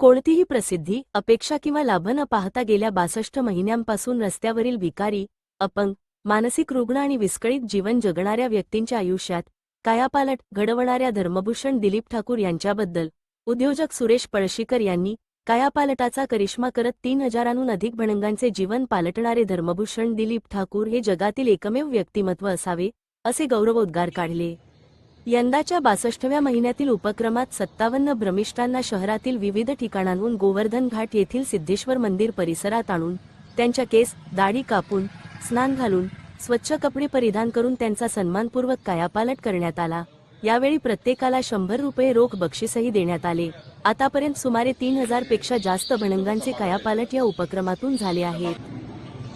कोणतीही प्रसिद्धी अपेक्षा किंवा लाभ न पाहता गेल्या बासष्ट महिन्यांपासून रस्त्यावरील भिकारी अपंग मानसिक रुग्ण आणि विस्कळीत जीवन जगणाऱ्या व्यक्तींच्या आयुष्यात कायापालट घडवणाऱ्या धर्मभूषण दिलीप ठाकूर यांच्याबद्दल उद्योजक सुरेश पळशीकर यांनी कायापालटाचा करिश्मा करत तीन हजारांहून अधिक भणंगांचे जीवन पालटणारे धर्मभूषण दिलीप ठाकूर हे जगातील एकमेव व्यक्तिमत्व असावे असे गौरवोद्गार काढले. यंदाच्या बासष्टव्या महिन्यातील उपक्रमात सत्तावन्न भ्रमिष्ठांना शहरातील विविध ठिकाणांहून गोवर्धन घाट येथील सिद्धेश्वर मंदिर परिसरात आणून त्यांच्या केस दाढी कापून स्नान घालून स्वच्छ कपडे परिधान करून त्यांचा सन्मानपूर्वक कायापालट करण्यात आला. यावेळी प्रत्येकाला शंभर रुपये रोख बक्षीसही देण्यात आले. आतापर्यंत सुमारे तीन हजारपेक्षा जास्त भणंगांचे कायापालट या उपक्रमातून झाले आहेत.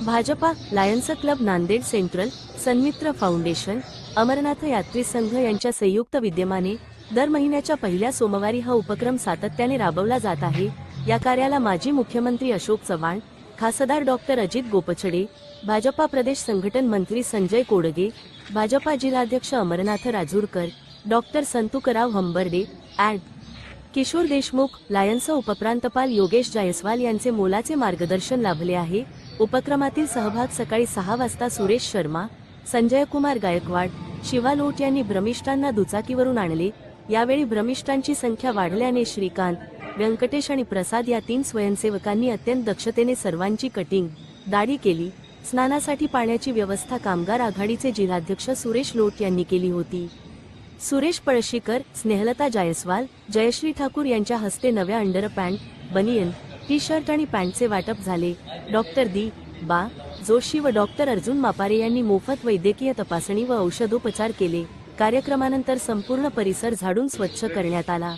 Bhajapa Lions club Nanded central Sanmitra foundation Amarnath Yatri Sangh यांच्या संयुक्त विद्यमाने दर महिन्याच्या पहिल्या सोमवारी हा उपक्रम सातत्याने राबवला जात आहे. या कार्याला माजी मुख्यमंत्री अशोक चव्हाण खासदार डॉक्टर अजित गोपछडे भाजपा प्रदेश संघटन मंत्री संजय कोडगे भाजपा जिल्हाध्यक्ष Amarnath Rajurkar doctor Santukrao Hambarde adv Kishor Deshmukh Lions उपप्रांतपाल Yogesh Jaiswal यांचे मोलाचे मार्गदर्शन लाभले आहे. उपक्रमातील सहभाग सकाळी सहा वाजता सुरेश शर्मा संजय कुमार गायकवाड शिवा लोट यांनी भ्रमिष्ठांना दुचाकीवरून आणले. यावेळी भ्रमिष्ठांची संख्या वाढल्याने श्रीकांत व्यंकटेश आणि प्रसाद या तीन स्वयंसेवकांनी अत्यंत दक्षतेने सर्वांची कटिंग दाढी केली. स्नानासाठी पाण्याची व्यवस्था कामगार आघाडीचे जिल्हाध्यक्ष सुरेश लोट यांनी केली होती. सुरेश पळशीकर स्नेहलता जायस्वाल जयश्री ठाकूर यांच्या हस्ते नव्या under pant banian T shirt आणि पॅन्टचे वाटप झाले. डॉक्टर दी बा. जोशी व डॉक्टर अर्जुन मापारे यांनी मोफत वैद्यकीय तपासणी व औषधोपचार केले. कार्यक्रमानंतर संपूर्ण परिसर झाडून स्वच्छ करण्यात आला.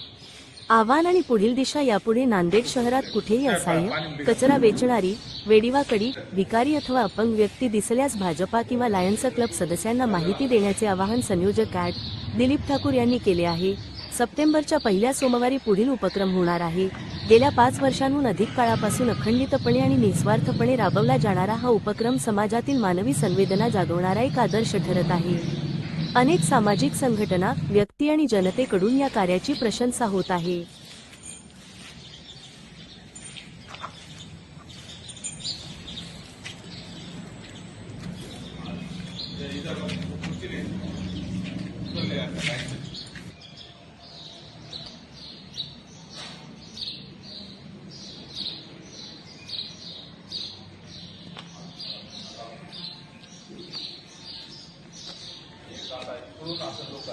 आव्हान आणि पुढील दिशा यापुढे नांदेड शहरात कुठेही असाय कचरा वेचणारी वेडीवाकडी भिकारी अथवा अपंग व्यक्ती दिसल्यास भाजपा किंवा लायन्स क्लब सदस्यांना माहिती देण्याचे आवाहन संयोजक ॲड दिलीप ठाकूर यांनी केले आहे. सप्टेंबरच्या पहिल्या सोमवारी पुढील उपक्रम होणार आहे. गेल्या पाच वर्षांहून अधिक काळापासून अखंडितपणे आणि निस्वार्थपणे राबवला जाणारा हा उपक्रम समाजातील मानवी संवेदना जागवणारा एक आदर्श ठरत आहे. अनेक सामाजिक संघटना व्यक्ती आणि जनतेकडून या कार्याची प्रशंसा होत आहे.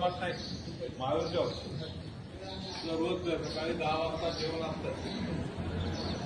जमात नाही. महावीर जॉब रोज सकाळी दहा वाजता जेवण असतं.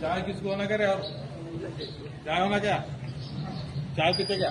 चाय किसको होना करे और? चाय होना क्या? चाय पीते क्या?